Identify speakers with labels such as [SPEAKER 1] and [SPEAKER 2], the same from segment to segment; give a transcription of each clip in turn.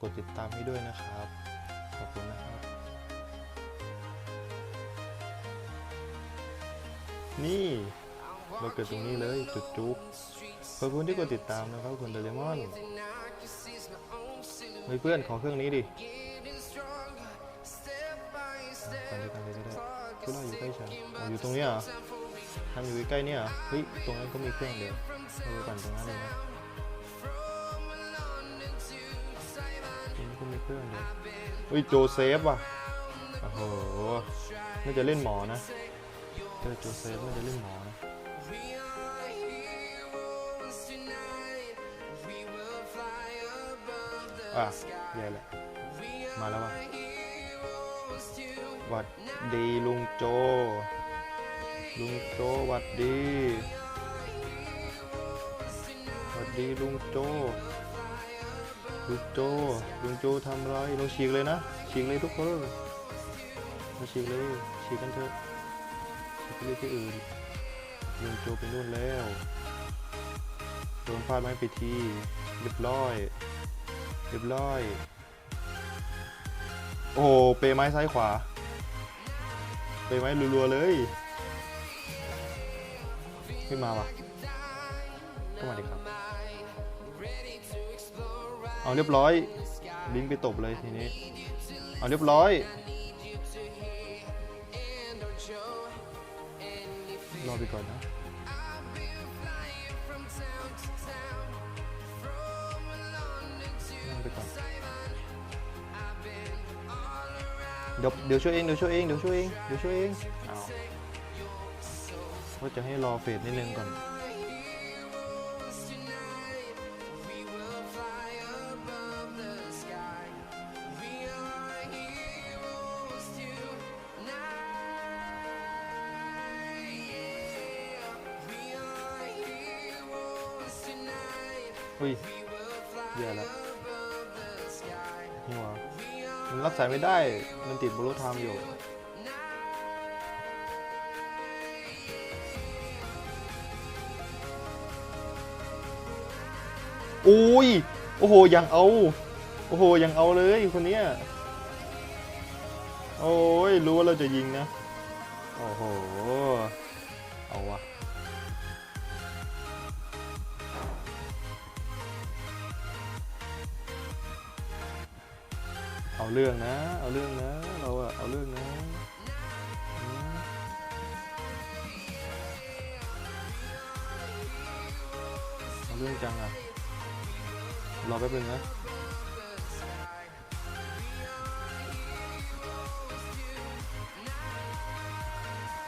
[SPEAKER 1] กดติดตามให้ด้วยนะครับ ขอบคุณนะครับ นี่เราเกิดตรงนี้เลยจุดจุ๊บขอบคุณที่กดติดตามนะครับคุณเดเรมอนเฮ้ยเพื่อนขอเครื่องนี้ดิกันด้วยกันเลยก็ได้คุณเราอยู่ใกล้ฉันอออยู่ตรงนี้ยเหรอทำอยู่ใกล้เนี่ยเฮ้ยตรงนั้นก็มีเครื่องเดียวเอาไปปั่นตรงนั้นเลยนะ ครื่องเดียวเฮ้ยโจเซฟว่ะโอ้โหน่าจะเล่นหมอนะเจอโจเซฟน่าจะเล่นหมอนะอะแย่แหล้วมาแล้วว่ะหวัดดีลุงโจ ลุงโจหวัดดีหวัดดีลุงโจ ลุงโจลุงโจทำไรเราฉีกเลยนะฉีกเลยทุกคนมาฉีกเลยฉีกกันเถอะฉีกไปเรื่อยที่อื่นลุงโจไปนู่นแล้วโดนฟาดไม้ไปทีเรียบร้อยเรียบร้อยโอ้โหเปไม้ซ้ายขวาเปไม้รัวๆเลยไม่มาว่ะก็มาดิครับ เอาเรียบร้อย ลิงไปตบเลยทีนี้ เอาเรียบร้อย รอไปก่อนนะรอไปก่อนเดี๋ยวเดี๋ยวช่วยเองเดี๋ยวช่วยเองเดี๋ยวช่วยเองเดี๋ยวช่วยเองเอาว่าจะให้รอเฟดนิดนึงก่อน อุ้ยแย่แล้วนี่วะมันรับสายไม่ได้ มันติดบลูทามอยู่อุ้ย โอ้โห ยังเอา โอ้โห ยังเอาเลยคนเนี้ย โอ้ย รู้ว่าเราจะยิงนะ โอ้โห เอาวะ เอาเรื่องนะ เอาเรื่องนะ เราอะเอาเรื่องนะอืมเอาเรื่องจังอะรอแป๊บนึงนะ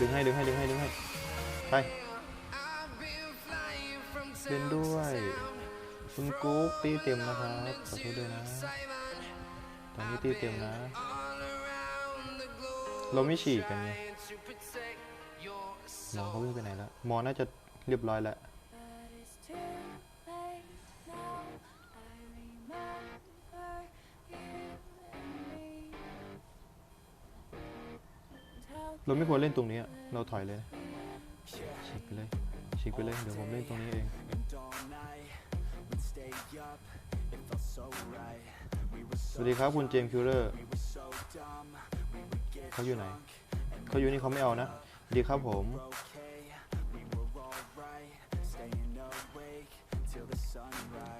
[SPEAKER 1] ดึงให้ดึงให้ดึงให้ดึงให้ไปเล่นด้วย คุณกุ๊กตีเต็มนะครับขอโทษด้วยนะ ตอนนี้ตีเต็มนะ เราไม่ฉีกกันไงหมอเขาวิ่งไปไหนแล้วหมอน่าจะเรียบร้อยแล้วเราไม่ควรเล่นตรงนี้ เราถอยเลย ฉีกไปเลย ฉีกไปเลย เดี๋ยวผมเล่นตรงนี้เอง สวัสดีครับคุณเจมส์คิวเลอร์เขาอยู่ไหนเขาอยู่นี่เขาไม่เอานะดีครับผม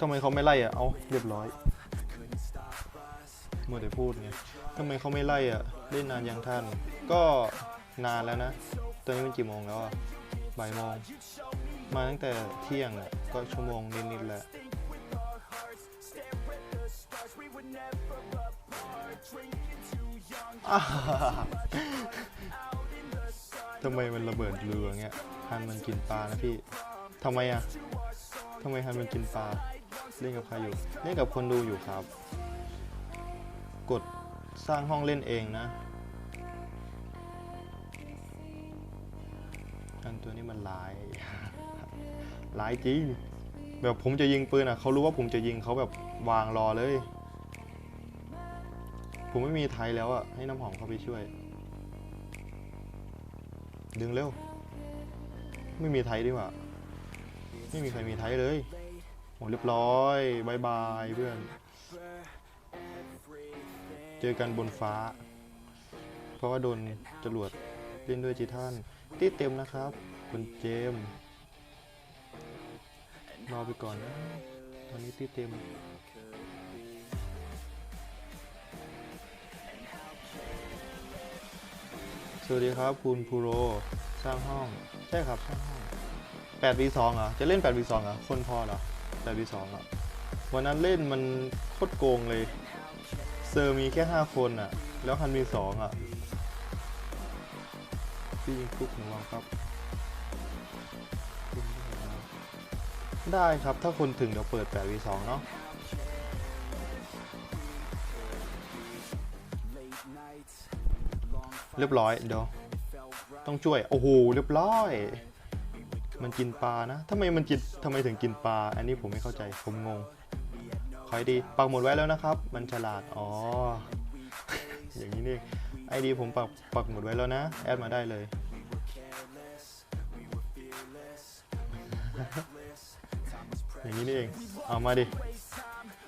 [SPEAKER 1] ทำไมเขาไม่ไล่อะ เอาเรียบร้อยเมื่อแต่พูดไงทำไมเขาไม่ไล่อะ เล่นนานยังท่าน ก็นานแล้วนะ ตอนนี้เป็นกี่โมงแล้วอะบ่ายโมง มาตั้งแต่เที่ยงอะก็ชั่วโมงนิดๆแล้ว ทำไมมันระเบิดเรือเงี้ยฮันมันกินปลานะพี่ทำไมอะทำไมฮันมันกินปลา เล่นกับใครอยู่ เล่นกับคนดูอยู่ครับ กดสร้างห้องเล่นเองนะฮันตัวนี้มันร้าย ร้ายจริง แบบผมจะยิงปืนอะเขารู้ว่าผมจะยิงเขาแบบวางรอเลย ผมไม่มีไทยแล้วอะให้น้ำหอมเข้าไปช่วย ดึงเร็ว ไม่มีไทยดีกว่า ไม่มีใครมีไทยเลยโหเรียบร้อยบายบายเพื่อน เจอกันบนฟ้า เพราะว่าโดนจรวดเล่นด้วยจีท่านที่เต็มนะครับคุณเจมส์รอไปก่อนนะตอนนี้ที่เต็ม สวัสดีครับคุณพูโรสร้างห้อง ใช่ครับสร้างห้อง8 v 2เหรอ จะเล่น8 v 2เหรอ คนพอเหรอ8 v 2อะวันนั้นเล่นมันโคตรโกงเลย เซอร์มีแค่ 5 คนอะ แล้วฮันมี 2 อะพี่ยิงทุกหนึ่วังครับ ได้ครับถ้าคนถึงเดี๋ยวเปิด8 v 2เนาะ เรียบร้อยเดี๋ยวต้องช่วย โอ้โหเรียบร้อย มันกินปลานะทำไมมันกินทำไมถึงกินปลา อันนี้ผมไม่เข้าใจผมงงขอยดีปักหมดไว้แล้วนะครับ มันฉลาดอ๋ออย่างนี้นี่เองไอดีผมปักปักหมดไว้แล้วนะ แอดมาได้เลยอย่างนี้นี่เองเอามาดิ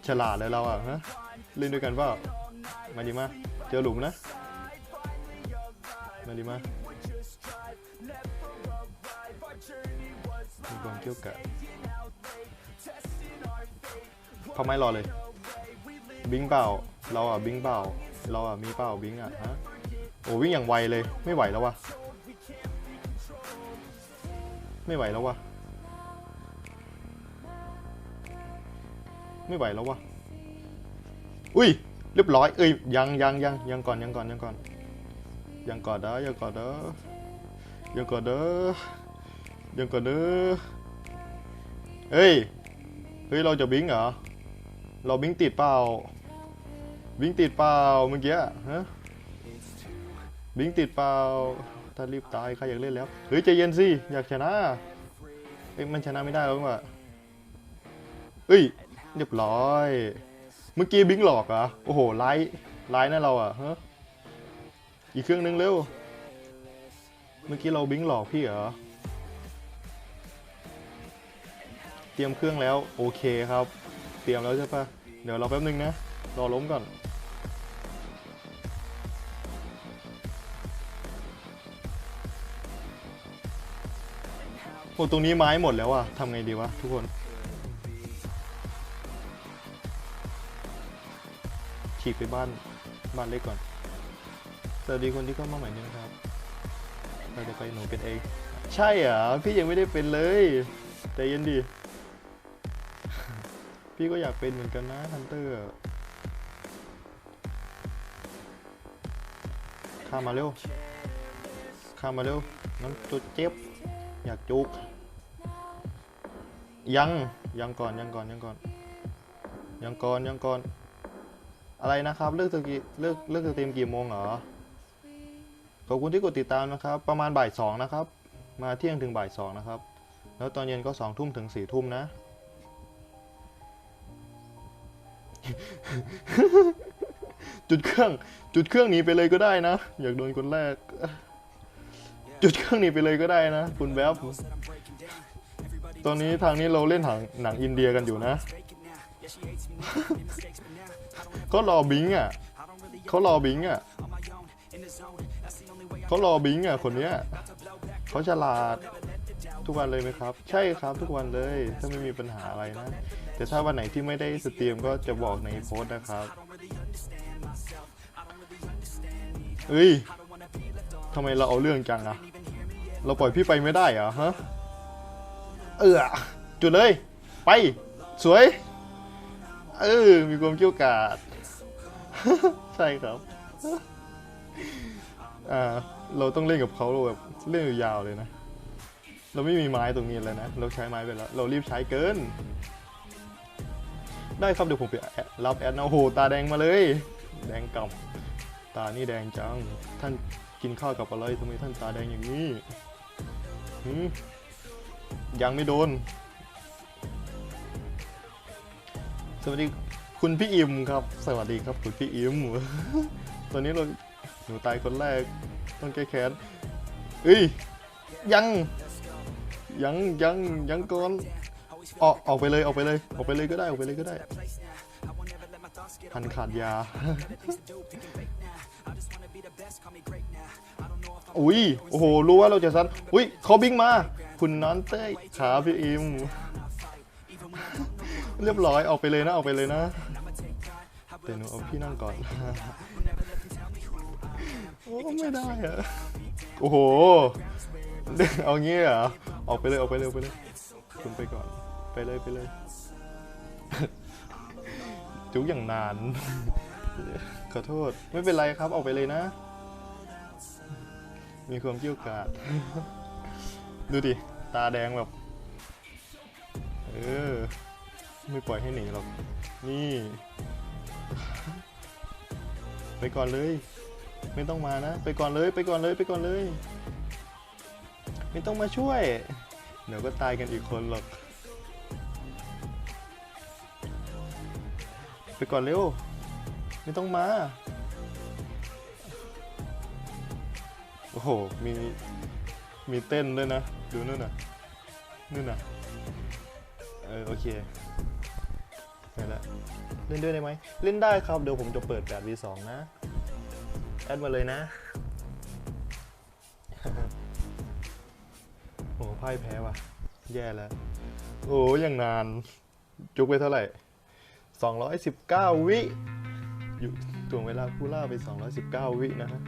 [SPEAKER 1] ฉลาดเลยเราอะฮะเล่นด้วยกันเปล่ามาดิมาเจอหลุมนะ มาดิมามีความเกี่ยวกะเขาไม่รอเลย บิงเปล่า เราอะบิงเปล่า เราอะมีเปล่าบิงอะฮะโอ้วิ่งอย่างไวเลยไม่ไหวแล้ววะไม่ไหวแล้ววะไม่ไหวแล้ววะอุ้ยเรียบร้อยเอ้ยยังยังยังยังก่อนยังก่อนยังก่อน ยังก่อนเด้อยังก่อนเด้อยังก่อนเด้อยังก่อนเด้อเฮ้ย เฮ้ย เราจะบิงเหรอ เราบิงติดเปล่า บิงติดเปล่าเมื่อกี้ฮะบิงติดเปล่า ถ้ารีบตายใครอยากเล่นแล้ว เฮ้ยใจเย็นสิ อยากชนะ เอ้ยมันชนะไม่ได้แล้วว่ะเอ้ย เรียบร้อย เมื่อกี้บิงหลอกเหรอโอ้โห ไลท์ไลท์นะเราอะฮะ อีกเครื่องนึงเร็ว เมื่อกี้เราบิงหลอกพี่เหรอ เตรียมเครื่องแล้วโอเคครับ เตรียมแล้วใช่ปะเดี๋ยวเราแป๊บนึงนะ รอล้มก่อน โอ้ตรงนี้ไม้หมดแล้วอะทำไงดีวะทุกคน ฉีกไปบ้านบ้านเล็กก่อน สวัสดีคนที่เข้ามาใหม่นี้นะครับเราจะไปหนูเป็นเอง ใช่เหรอพี่ยังไม่ได้เป็นเลยใจเย็นดิพี่ก็อยากเป็นเหมือนกันนะฮันเตอร์ข้ามาเร็วข้ามาเร็วน้องจุดเจ็บ อยากจุก ยังยังก่อนยังก่อนยังก่อน ยังก่อนยังก่อน อะไรนะครับ เลิกสกีเลิกเลิกสตรีมกี่โมงเหรอ ขอบคุณที่กดติดตามนะครับ ประมาณบ่ายสองนะครับ มาเที่ยงถึงบ่ายสองนะครับ แล้วตอนเย็นก็สองทุ่มถึงสี่ทุ่มนะ จุดเครื่อง จุดเครื่องหนีไปเลยก็ได้นะ อยากโดนคนแรก จุดเครื่องหนีไปเลยก็ได้นะ คุณแวบตอนนี้ทางนี้เราเล่นหนังหนังอินเดียกันอยู่นะเขารอบิงอะเขารอบิงอะ เขารอบิงอะคนเนี้ยเขาฉลาดทุกวันเลยไหมครับ ใช่ครับทุกวันเลย ถ้าไม่มีปัญหาอะไรนะ แต่ถ้าวันไหนที่ไม่ได้สตรีมก็จะบอกในโพสต์นะครับเฮ้ยทำไมเราเอาเรื่องจังอะเราปล่อยพี่ไปไม่ได้เหรอฮะเออจุดเลย ไป สวย เออ มีความเกี่ยวกาด ใช่ครับ อ่าเราต้องเล่นกับเขาเราแบบเล่นยาวๆเลยนะ เราไม่มีไม้ตรงนี้เลยนะ เราใช้ไม้ไปแล้ว เรารีบใช้เกิน ได้ครับเดี๋ยวผมไปรับแอดนะโอ้โหตาแดงมาเลย แดงกำตานี่แดงจัง ท่านกินข้าวกับอะไรทำไมท่านตาแดงอย่างนี้หืมยังไม่โดน สวัสดีคุณพี่อิมครับ สวัสดีครับคุณพี่อิมตอนนี้เรา หนูตายคนแรกต้องแก้แค้นเอ้ยยังยังยังยังก่อนออกออกไปเลยออกไปเลยออกไปเลยก็ได้ออกไปเลยก็ได้พันขาดยา อุ้ย โอ้โห รู้ว่าเราจะซัดอุ้ยเขาบิงมา คุณน้อนเต้ขาพี่อิม เรียบร้อย ออกไปเลยนะ ออกไปเลยนะ แต่หนูเอาพี่นั่งก่อน โอ้ไม่ได้อะโอ้โหเอางี้เหรอออกไปเลยออกไปเลยออกไปเลยคุณไปก่อน ไปเลยไปเลย จุกอย่างนาน ขอโทษ ไม่เป็นไรครับออกไปเลยนะ มีความเกี่ยวกาด ดูดิ ตาแดงแบบ เออ ไม่ปล่อยให้หนีหรอก นี่ ไปก่อนเลย ไม่ต้องมานะ ไปก่อนเลยไปก่อนเลยไปก่อนเลย ไม่ต้องมาช่วย เดี๋ยวก็ตายกันอีกคนหรอก ไปก่อนเร็ว ไม่ต้องมา โอ้โห มีมีเต้นด้วยนะ ดูนู่นน่ะนู่นน่ะ เออโอเคไปละเล่นด้วยได้ไหม เล่นได้ครับ เดี๋ยวผมจะเปิด 8v2 นะ แอดมาเลยนะโอ้พ่ายแพ้ว่ะ แย่แล้ว โอ้ยังนาน จุกไปเท่าไหร่ 219 วิ อยู่ถ่วงเวลาคูล่าไป 219 วินะฮะ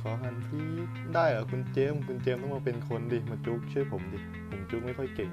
[SPEAKER 1] ขอหันพี่ได้เหรอคุณเจมส์คุณเจมส์ต้องมาเป็นคนดิ มาจุกช่วยผมดิ ผมจุกไม่ค่อยเก่ง